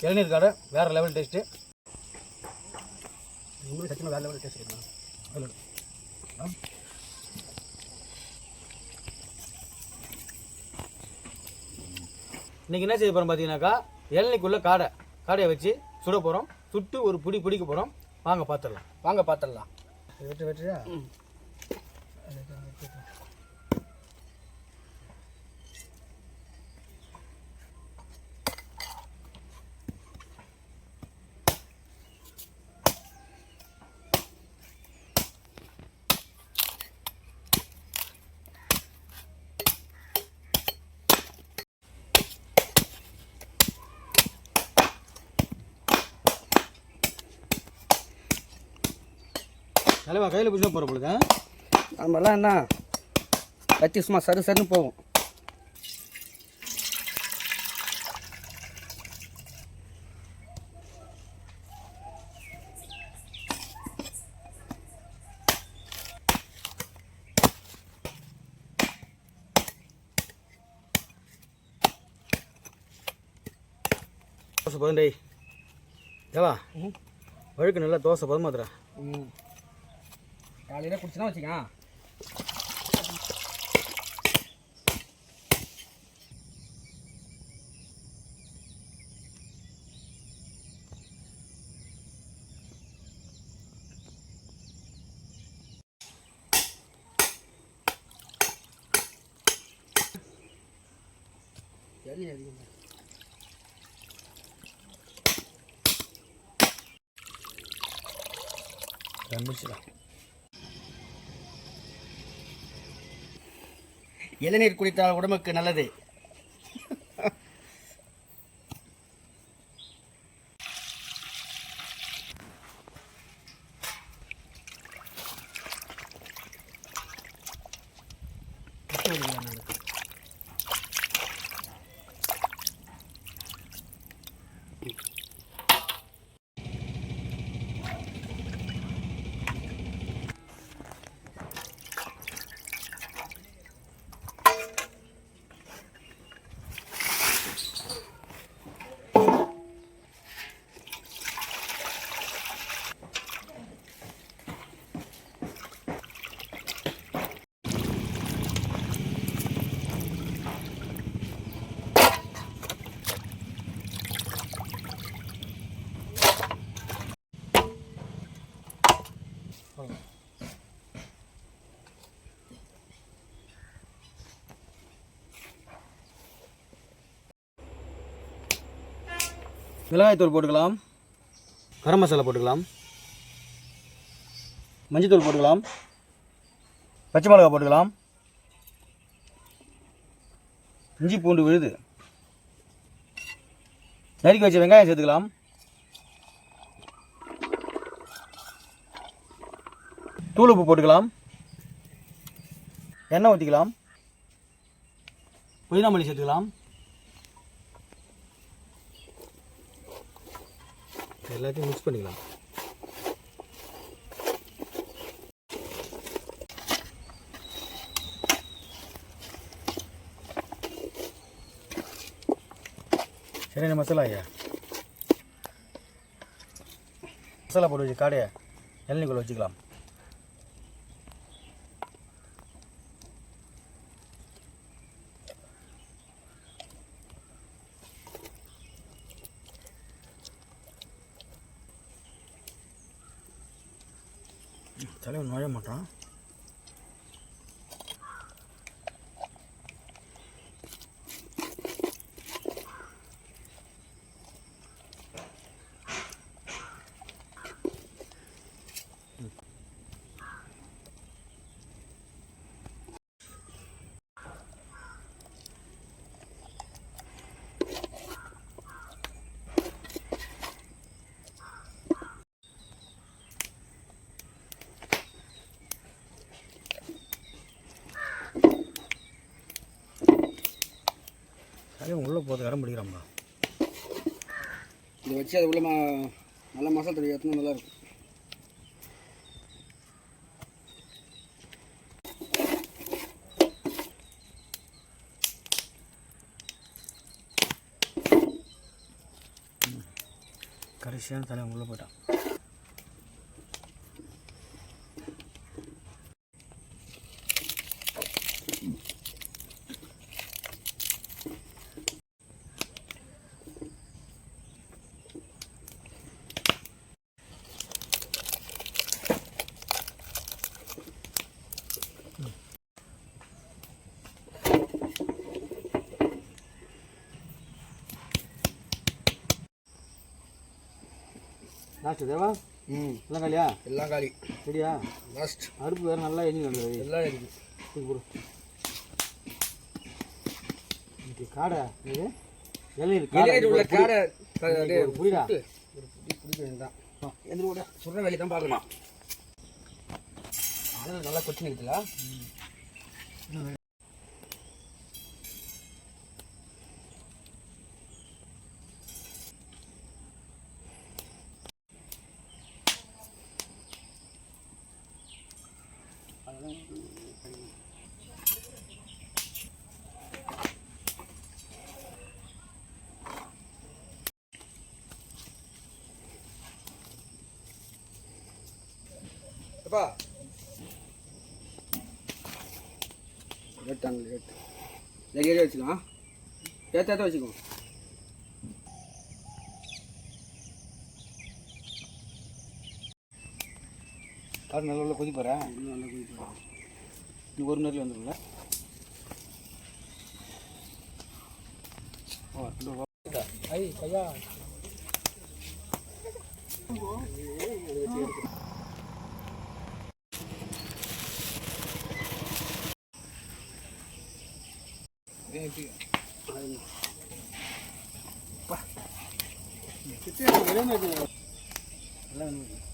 இளநீர் கடை வேறு லெவல் டேஸ்ட்டு உங்களுக்கு சத்தியமாக வேறு லெவல் டேஸ்ட் இருக்குண்ணா இன்றைக்கி என்ன செய்ய போகிறோம் பார்த்தீங்கன்னாக்கா இளநிக்குள்ளே காடை. காடையை வச்சு சுட போகிறோம் சுட்டு ஒரு பிடி பிடிக்க போகிறோம் வாங்க பார்த்துடலாம் வாங்க பார்த்துடலாம் வெட்டு வெட்டுறியா தலைவா கையில் பிடிச்சா போகிற பொழுது நம்மலாம் என்ன? கத்தி சும்மா சரு சருன்னு போகும் தோசை பதம் டேய். ஏவா? வழுக்கு நல்லா தோசை பதமாத்துறா ம். காலையில் குடிச்சுனா வச்சுக்கா எண்ணெய் அதிகமாக முடிச்சுக்கலாம். இளநீர் குடித்தால் உடம்புக்கு நல்லது. மிளகாய்த்தூள் போட்டுக்கலாம். கரம் மசாலா போட்டுக்கலாம். மஞ்சத்தூள் போட்டுக்கலாம். பச்சை மிளகா போட்டுக்கலாம். இஞ்சி பூண்டு விழுது. நறுக்கி வச்ச வெங்காயம் சேர்த்துக்கலாம். தூள் உப்பு போட்டுக்கலாம். எண்ணெய் ஊற்றிக்கலாம் புதினா மல்லி சேர்த்துக்கலாம். எல்லாத்தையும் மிக்ஸ் பண்ணிக்கலாம். சரி மசாலா ஐயா? மசாலா போட்டு வச்சு காடையை இளநிக்குள்ள வச்சுக்கலாம். தலைவன் நுழைய மாட்டான். போகிறது இடம் பிடிக்கிறான்பா இதை வச்சு அது உள்ள நல்லா மசாலா தடவி ஏற்றினா நல்லா இருக்கும். கடைசியான தலை உள்ளே போட்டான் லாஸ்ட்டு தேவா ம். எல்லாம் காலியா? எல்லாம் காலி. சரியா லாஸ்ட் அடுப்பு வேறு நல்லா எண்ணி வந்துடுது எல்லாம் தூக்கி கொடு இன்னைக்கு காடை இது இலையில் வெளியே உள்ள காடை ஒரு புரியுதா பிடிக்க வேண்டாம் எந்திர விட சுடுற வேலையை தான் பார்க்கணும். ஆனால் நல்லா கொச்சி நிற்கல அப்பா ஏட்டாங்க ஏட்டு ஏரியா வச்சுக்கலாம் ஏற்றாத்த வச்சுக்கோ காடு நல்ல உள்ள கொதி போகிறேன் இன்னும் நல்லா குடிப்பா இன்னும் ஒரு நேரில் வந்துடும்ல ஓ இந்த வா- ஐ கையா நல்லா வந்து வா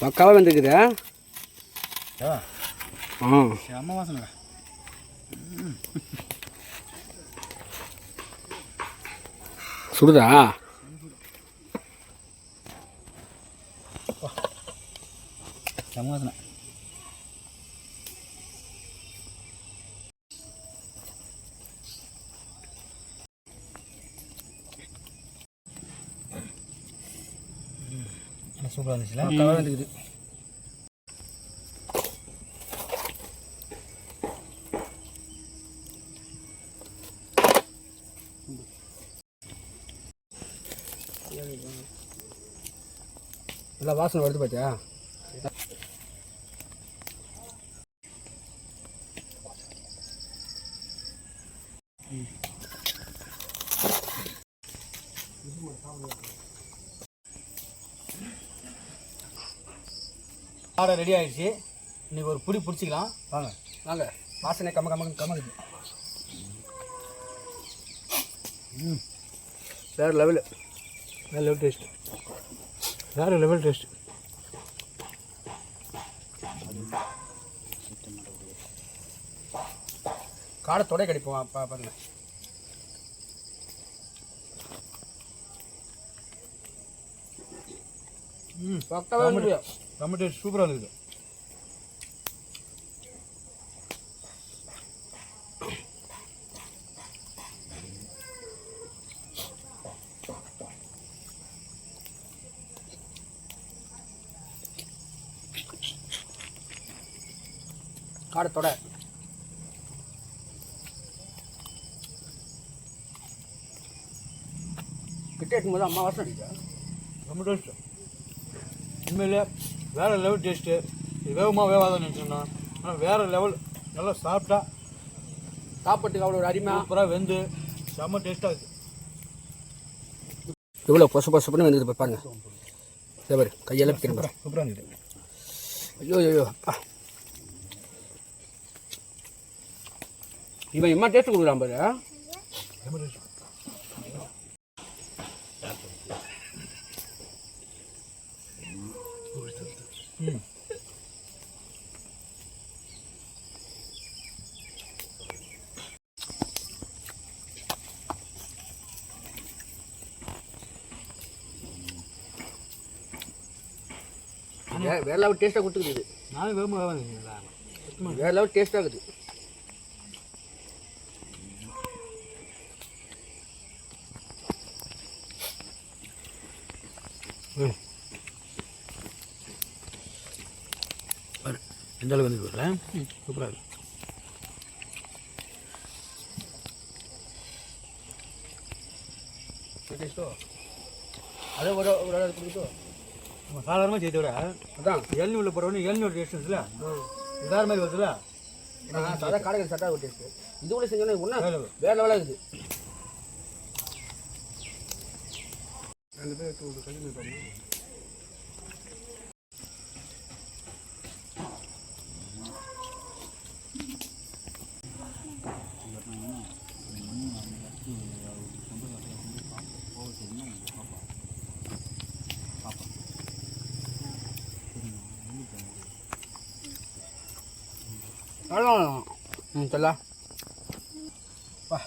பக்காவாக வந்துருக்குது. ஆ. செம்ம வாசனை சுடுதா? செம்ம வாசனை. சூப்பராக இருந்துச்சுல? பக்காவாக வந்துருக்குது நல்லா வாசனை வருது பார்த்தியா ஆடை ரெடி ஆயிடுச்சு. இன்னைக்கு ஒரு புடி பிடிச்சிக்கலாம். வாங்க. வாங்க. வாசனை கம்ம கம்ம கம்மக்குது வேறு லெவலு வேறு லெவல் டேஸ்ட் வேறு லெவல் டேஸ்ட் காடை தொடை கடிப்போம் பா பாருங்க ம் பக்காவாக இருக்குது செம்ம டேஸ்ட் சூப்பராக இருக்குது காடை தொடை கிட்ட இருக்கும்போது அம்மா வாசனை அடிக்குதா? செம்ம டேஸ்ட்டு உண்மையிலே வேறு லெவல் டேஸ்ட்டு இது வேகமாக வேவாதான் நினச்சோம்னா ஆனால் வேறு லெவல் நல்லா சாப்பிட்டா சாப்பாட்டுக்கு அவ்வளோ ஒரு அருமையாக சூப்பராக வெந்து செம்ம டேஸ்ட்டாக இருக்குது எவ்வளோ பொசு பொசுப்புன்னு வந்து பாருங்க. பாரு கையெல்லாம் திரும்ப சூப்பராக இருக்குது ஐயோ ஐயோ அப்பா. இவன் எம்மா டேஸ்ட் கொடுக்குறான் பாரு செம்ம டேஸ்ட் ம் வே- வேற லெவல் டேஸ்ட்டாக கொடுத்துக்குது நானும் வேகமாக இது வேற லெவல் டேஸ்ட்டாக இருக்குது எந்த அளவுக்கு வந்து வரல சூப்பராக இருக்கு. டேஸ்ட்டோ அதே ஒரு ஒரு அளவு கொடுத்தோ நம்ம சாதாரணமாக செய்த விட அதான். இளநீ உள்ள போகிறவனே இளநீ டேஸ்ட் இருக்குல்ல? வேறு மாதிரி வருதுல்ல? சாதா காடைகள் சட்டா ஒரு டேஸ்ட்டு இது கூட செஞ்சோன்னா ஒன்றா வேற லெவலாக இருக்குது. அவ்வளோ ம் சொல்லா. வா.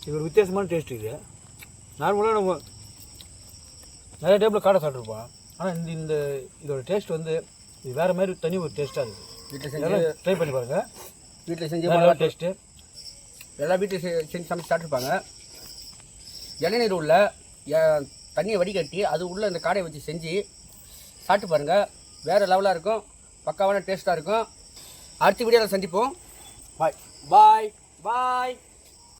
இது ஒரு வித்தியாசமான டேஸ்ட் இது. நார்மலாக நம்ம நிறைய டைப்பில் காடை சாப்பிட்ருப்போம் ஆனால் இந்த இந்த இதோட டேஸ்ட் வந்து இது வேறு மாதிரி தனி ஒரு டேஸ்ட்டாக இருக்குது வீட்டில் ட்ரை பண்ணி பாருங்கள் வீட்டில் செஞ்சு டேஸ்ட்டு எல்லா வீட்டையும் செ- செஞ்சு சமைச்சு சாப்பிட்ருப்பாங்க இளநீர் உள்ள தண்ணியை வடிகட்டி அது உள்ளே இந்த காடையை வச்சு செஞ்சு சாப்பிட்டு பாருங்கள் வேறு லெவலாக இருக்கும். பக்காவான டேஸ்ட்டாக இருக்கும். அடுத்த வீடியோவில் சந்திப்போம். பாய் பாய் பாய்